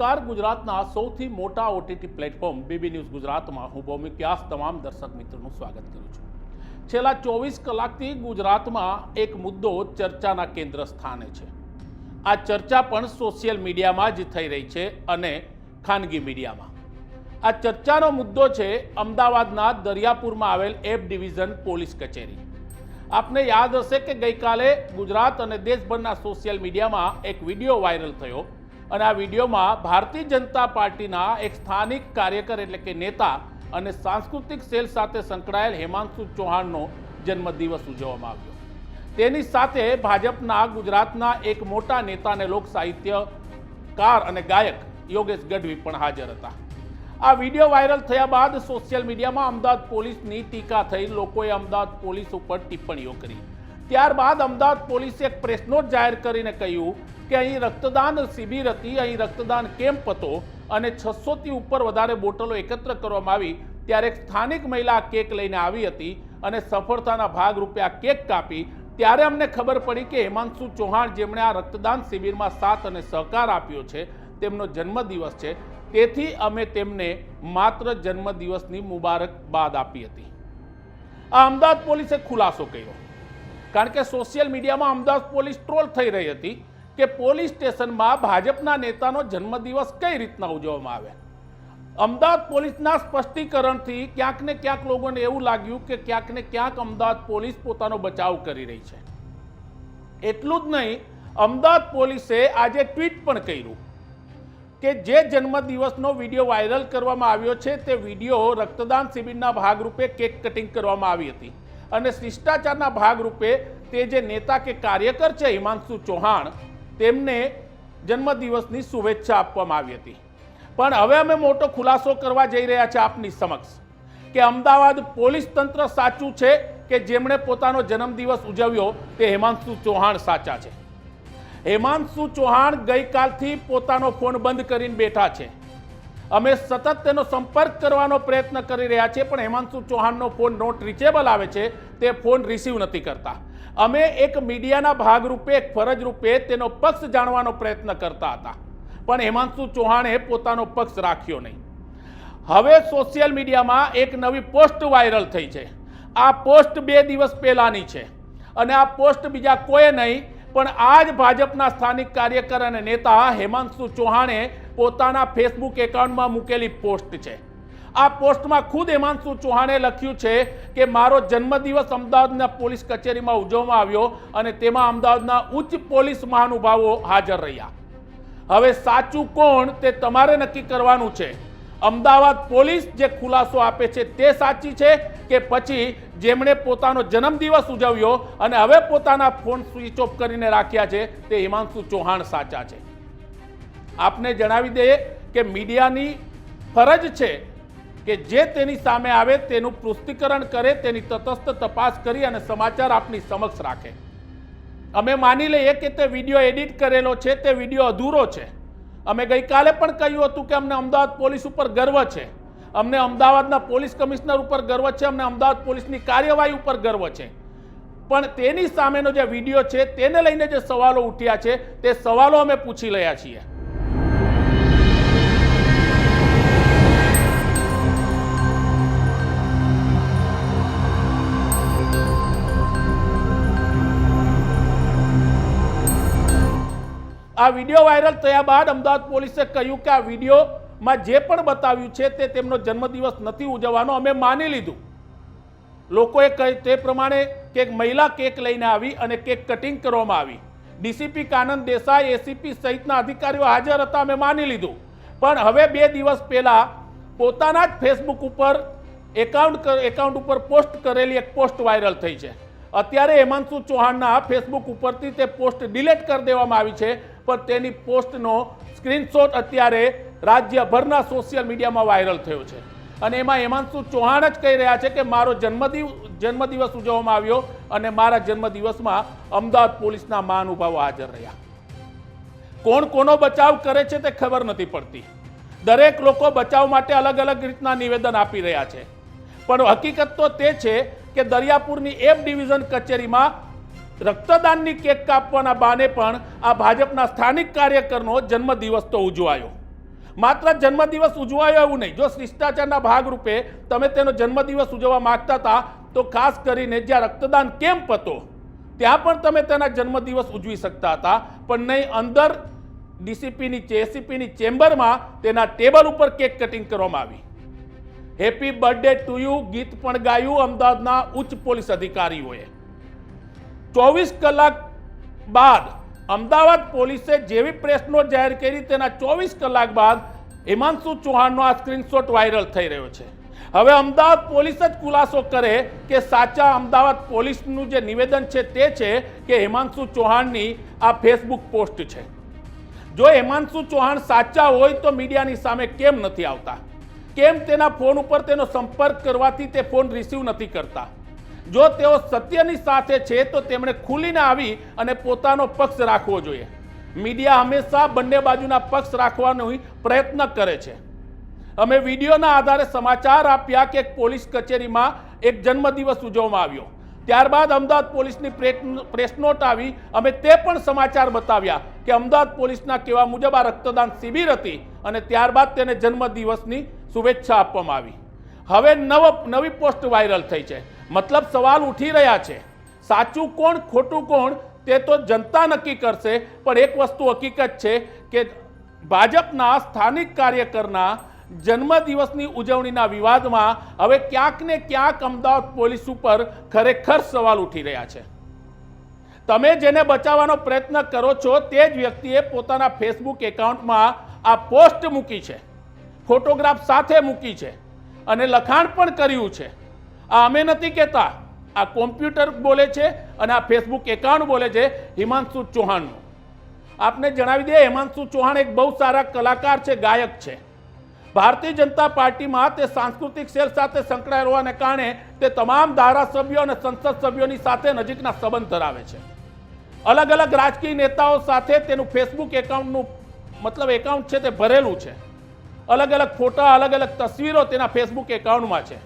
નમસ્કાર. ગુજરાતના સૌથી મોટા ઓટીટી પ્લેટફોર્મ બીબી ન્યૂઝ ગુજરાતમાં હું ભૌમિક વ્યાસ તમામ દર્શક મિત્રોનું સ્વાગત કરું છું. છેલ્લા ચોવીસ કલાકથી ગુજરાતમાં એક મુદ્દો ચર્ચાના કેન્દ્ર સ્થાને છે. આ ચર્ચા પણ સોશિયલ મીડિયામાં જ થઈ રહી છે અને ખાનગી મીડિયામાં. આ ચર્ચાનો મુદ્દો છે અમદાવાદના દરિયાપુરમાં આવેલ એબ ડિવિઝન પોલીસ કચેરી. આપને યાદ હશે કે ગઈકાલે ગુજરાત અને દેશભરના સોશિયલ મીડિયામાં એક વીડિયો વાયરલ થયો. અને આ વિડીયોમાં ભારતીય જનતા પાર્ટીના એક સ્થાનિક કાર્યકર એટલે કે નેતા અને સાંસ્કૃતિક સેલ સાથે સંકળાયેલ હેમાંશુ ચૌહાણનો જન્મદિવસ ઉજવવામાં આવ્યો. તેની સાથે ભાજપના ગુજરાતના એક મોટા નેતા અને લોક સાહિત્યકાર અને ગાયક યોગેશ ગઢવી પણ હાજર હતા. આ વીડિયો વાયરલ થયા બાદ સોશિયલ મીડિયામાં અમદાવાદ પોલીસની ટીકા થઈ. લોકોએ અમદાવાદ પોલીસ ઉપર ટિપ્પણીઓ કરી. ત્યારબાદ અમદાવાદ પોલીસે એક પ્રેસ નોટ જાહેર કરીને કહ્યું કે અહીં રક્તદાન શિબિર હતી, અહીં રક્તદાન કેમ્પ હતો અને છસોથી ઉપર વધારે બોટલો એકત્ર કરવામાં આવી. ત્યારે સ્થાનિક મહિલા કેક લઈને આવી હતી અને સફળતાના ભાગરૂપે આ કેક કાપી. ત્યારે અમને ખબર પડી કે હેમાંશુ ચૌહાણ જેમણે આ રક્તદાન શિબિરમાં સાથ અને સહકાર આપ્યો છે, તેમનો જન્મદિવસ છે. તેથી અમે તેમને માત્ર જન્મદિવસની મુબારકબાદ આપી હતી. આ અમદાવાદ પોલીસે ખુલાસો કર્યો. કારણ કે સોશિયલ મીડિયામાં અમદાવાદ પોલીસ ટ્રોલ થઈ રહી હતી કે પોલીસ સ્ટેશનમાં ભાજપના નેતાનો જન્મદિવસ કઈ રીતના ઉજવવામાં આવે? અમદાવાદ પોલીસના સ્પષ્ટીકરણથી ક્યાંક ને ક્યાંક લોકોને એવું લાગ્યું કે ક્યાંક ને ક્યાંક અમદાવાદ પોલીસ પોતાનો બચાવ કરી રહી છે. એટલું જ નહીં, અમદાવાદ પોલીસે આજે ટ્વીટ પણ કર્યું કે જે જન્મદિવસનો વીડિયો વાયરલ કરવામાં આવ્યો છે તે વીડિયો રક્તદાન શિબિરના ભાગરૂપે કેક કટિંગ કરવામાં આવી હતી. અને શિષ્ટાચારના ભાગરૂપે તે જે નેતા કે કાર્યકર છે હિમાંશુ ચૌહાણ, તેમને જન્મદિવસની શુભેચ્છા આપવામાં આવી હતી. પણ હવે અમે મોટો ખુલાસો કરવા જઈ રહ્યા છે આપની સમક્ષ કે અમદાવાદ પોલીસ તંત્ર સાચું છે કે જેમણે પોતાનો જન્મદિવસ ઉજવ્યો તે હેમાંશુ ચૌહાણ સાચા છે. હેમાંશુ ચૌહાણ ગઈકાલથી પોતાનો ફોન બંધ કરીને બેઠા છે. અમે સતત તેનો સંપર્ક કરવાનો પ્રયત્ન કરી રહ્યા છીએ, પણ હેમાંશુ ચૌહાણનો ફોન નોટ રીચેબલ આવે છે, તે ફોન રિસીવ નથી કરતા. અમે એક મીડિયાના ભાગરૂપે, એક ફરજ રૂપે તેનો પક્ષ જાણવાનો પ્રયત્ન કરતા હતા. પણ હેમાંશુ ચૌહાણે પોતાનો પક્ષ રાખ્યો નહીં. હવે સોશિયલ મીડિયામાં એક નવી પોસ્ટ વાયરલ થઈ છે. આ પોસ્ટ બે દિવસ પહેલાની છે. અને આ પોસ્ટ બીજા કોઈ નહીં પણ આ જ ભાજપના સ્થાનિક કાર્યકર અને નેતા હેમાંશુ ચૌહાણે પોતાના ફેસબુક એકાઉન્ટમાં મૂકેલી પોસ્ટ છે. આ પોસ્ટમાં ખુદ હેમાંશુ ચૌહાણે લખ્યું છે કે, મારો જન્મદિવસ અમદાવાદના પોલીસ કચેરીમાં ઉજવવામાં આવ્યો અને તેમાં અમદાવાદના ઉચ્ચ પોલીસ મહાનુભાવો હાજર રહ્યા. હવે સાચું કોણ તે તમારે નક્કી કરવાનું છે. અમદાવાદ પોલીસ જે ખુલાસો આપે છે તે સાચી છે કે પછી જેમણે પોતાનો જન્મદિવસ ઉજવ્યો અને હવે પોતાના ફોન સ્વિચ ઓફ કરીને રાખ્યા છે તે હિમાંશુ ચૌહાણ સાચા છે. આપને જણાવી દઈએ કે મીડિયાની ફરજ છે કે જે તેની સામે આવે તેનું પુષ્ટિકરણ કરે, તેની તટસ્થ તપાસ કરી અને સમાચાર આપની સમક્ષ રાખે. અમે માની લઈએ કે તે વીડિયો એડિટ કરેલો છે, તે વીડિયો અધૂરો છે. અમે ગઈકાલે પણ કહ્યું હતું કે અમને અમદાવાદ પોલીસ ઉપર ગર્વ છે. અમને અમદાવાદના પોલીસ કમિશનર ઉપર ગર્વ છે, અમને અમદાવાદ પોલીસની કાર્યવાહી ઉપર ગર્વ છે. પણ તેની સામેનો જે વીડિયો છે, તેને લઈને જે સવાલો ઉઠ્યા છે, તે સવાલો અમે પૂછી રહ્યા છીએ. આ વીડિયો વાયરલ થયા બાદ અમદાવાદ પોલીસે કહ્યું કે આ વિડીયોમાં જે પણ બતાવ્યું છે તે તેમનો જન્મદિવસ નથી ઉજવવાનો અમે માની લીધું. લોકોએ તે પ્રમાણે કે મહિલા કેક લઈને આવી અને કેક કટિંગ કરવામાં આવી. ડીસીપી કાનંદ દેસાઈ, એસીપી સહિતના અધિકારીઓ હાજર હતા અમે માની લીધું. પણ હવે બે દિવસ પહેલાં પોતાના જ ફેસબુક ઉપર એકાઉન્ટ એકાઉન્ટ ઉપર પોસ્ટ કરેલી એક પોસ્ટ વાયરલ થઈ છે. અત્યારે હેમાંશુ ચૌહાણના ફેસબુક ઉપરથી તે પોસ્ટ ડિલીટ કરી દેવામાં આવી છે, પણ તેની પોસ્ટનો સ્ક્રીનશોટ અત્યારે રાજ્યભરના સોશિયલ મીડિયામાં વાયરલ થયો છે. અને એમાં હેમાંશુ ચૌહાણ જ કહી રહ્યા છે કે મારો જન્મદિવ, જન્મદિવસ ઉજવવામાં આવ્યો અને મારા જન્મદિવસમાં અમદાવાદ પોલીસના મહાનુભાવો હાજર રહ્યા. કોણ કોનો બચાવ કરે છે તે ખબર નથી પડતી. દરેક લોકો બચાવ માટે અલગ અલગ રીતના નિવેદન આપી રહ્યા છે. પણ હકીકત તો તે છે કે દરિયાપુરની એમ ડિવિઝન કચેરીમાં રક્તદાનની કેક કાપવાના બાને પણ આ ભાજપના સ્થાનિક કાર્યકરનો જન્મદિવસ તો ઉજવાયો. માત્ર જન્મદિવસ ઉજવાયો એવું નહીં. જો શિષ્ટાચારના ભાગરૂપે તમે તેનો જન્મદિવસ ઉજવવા માંગતા હતા, તો ખાસ કરીને જ્યાં રક્તદાન કેમ્પ હતો, ત્યાં પણ તમે તેના જન્મદિવસ ઉજવી શકતા હતા. પણ નહીં, અંદર ડીસીપીની એસીપીની ચેમ્બરમાં તેના ટેબલ ઉપર કેક કટિંગ કરવામાં આવી. Happy birthday to you. ગીત પણ ગાયું અમદાવાદના ઉચ્ચ પોલીસ અધિકારીઓએ. ચોવીસ કલાક બાદ અમદાવાદ પોલીસે જેવી પ્રેસ નોટ જાહેર કરી તેના ચોવીસ કલાક બાદ હિમાંશુ ચૌહાણનો આ સ્ક્રીનશોટ વાયરલ થઈ રહ્યો છે. હવે અમદાવાદ પોલીસ જ ખુલાસો કરે કે સાચા અમદાવાદ પોલીસનું જે નિવેદન છે તે છે કે હિમાંશુ ચૌહાણની આ ફેસબુક પોસ્ટ છે. જો હિમાંશુ ચૌહાણ સાચા હોય તો મીડિયાની સામે કેમ નથી આવતા? કેમ તેના ફોન ઉપર તેનો સંપર્ક કરવાથી તે ફોન રિસીવ નથી કરતા? જો તેઓ સત્યની સાથે છે, તો તેમણે ખુલીને આવી અને પોતાનો પક્ષ રાખવો જોઈએ. મીડિયા હંમેશા બંને બાજુના પક્ષ રાખવાનો પ્રયત્ન કરે છે. અમે વિડીયોના આધારે સમાચાર આપ્યા કે એક પોલીસ કચેરીમાં એક જન્મદિવસ ઉજવવામાં આવ્યો. ત્યારબાદ અમદાવાદ પોલીસની પ્રેસ નોટ આવી. અમે તે પણ સમાચાર બતાવ્યા કે અમદાવાદ પોલીસના કહેવા મુજબ આ રક્તદાન શિબિર હતી અને ત્યારબાદ તેને જન્મદિવસની શુભેચ્છા આપવામાં આવી. હવે નવ નવી પોસ્ટ વાયરલ થઈ છે. મતલબ સવાલ ઉઠી રહ્યા છે. સાચું કોણ, ખોટું કોણ, તે તો જનતા નક્કી કરશે, પણ એક વસ્તુ હકીકત છે કે ભાજપના સ્થાનિક કાર્યકરના જન્મદિવસની ઉજવણીના વિવાદમાં હવે ક્યાંક ને ક્યાંક અમદાવાદ પોલીસ ઉપર ખરેખર સવાલ ઉઠી રહ્યા છે. તમે જેને બચાવવાનો પ્રયત્ન કરો છો, તે જ વ્યક્તિએ પોતાના ફેસબુક એકાઉન્ટમાં આ પોસ્ટ મૂકી છે. ફોટોગ્રાફ સાથે મૂકી છે અને લખાણ પણ કર્યું છે. આ અમે નથી કહેતા. આ કોમ્પ્યુટર બોલે છે અને આ ફેસબુક એકાઉન્ટ બોલે છે હિમાંશુ ચૌહાણનું. આપને જણાવી દઈએ, હિમાંશુ ચૌહાણ એક બહુ સારા કલાકાર છે, ગાયક છે. ભારતીય જનતા પાર્ટીમાં તે સાંસ્કૃતિક સેલ સાથે સંકળાયેલ હોવાને કારણે તે તમામ ધારાસભ્યો અને સંસદ સભ્યોની સાથે નજીકના સંબંધ ધરાવે છે. અલગ અલગ રાજકીય નેતાઓ સાથે તેનું ફેસબુક એકાઉન્ટનું મતલબ એકાઉન્ટ છે તે ભરેલું છે. અલગ અલગ ફોટા અલગ અલગ તસવીરો તેના ફેસબુક એકાઉન્ટમાં છે.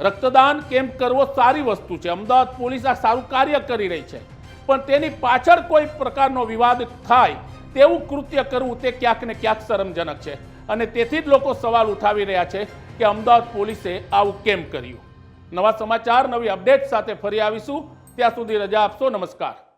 રક્તદાન કેમ્પ કરવો સારી વસ્તુ છે. અમદાવાદ પોલીસ આ સારું કાર્ય કરી રહી છે. પણ તેની પાછળ કોઈ પ્રકારનો વિવાદ થાય તેવું કૃત્ય કરવું તે ક્યાંક ને ક્યાંક શરમજનક છે. અને તેથી જ લોકો સવાલ ઉઠાવી રહ્યા છે કે અમદાવાદ પોલીસે આવું કેમ કર્યું? નવા સમાચાર, નવી અપડેટ સાથે ફરી આવીશું. ત્યાં સુધી રજા આપશો. નમસ્કાર.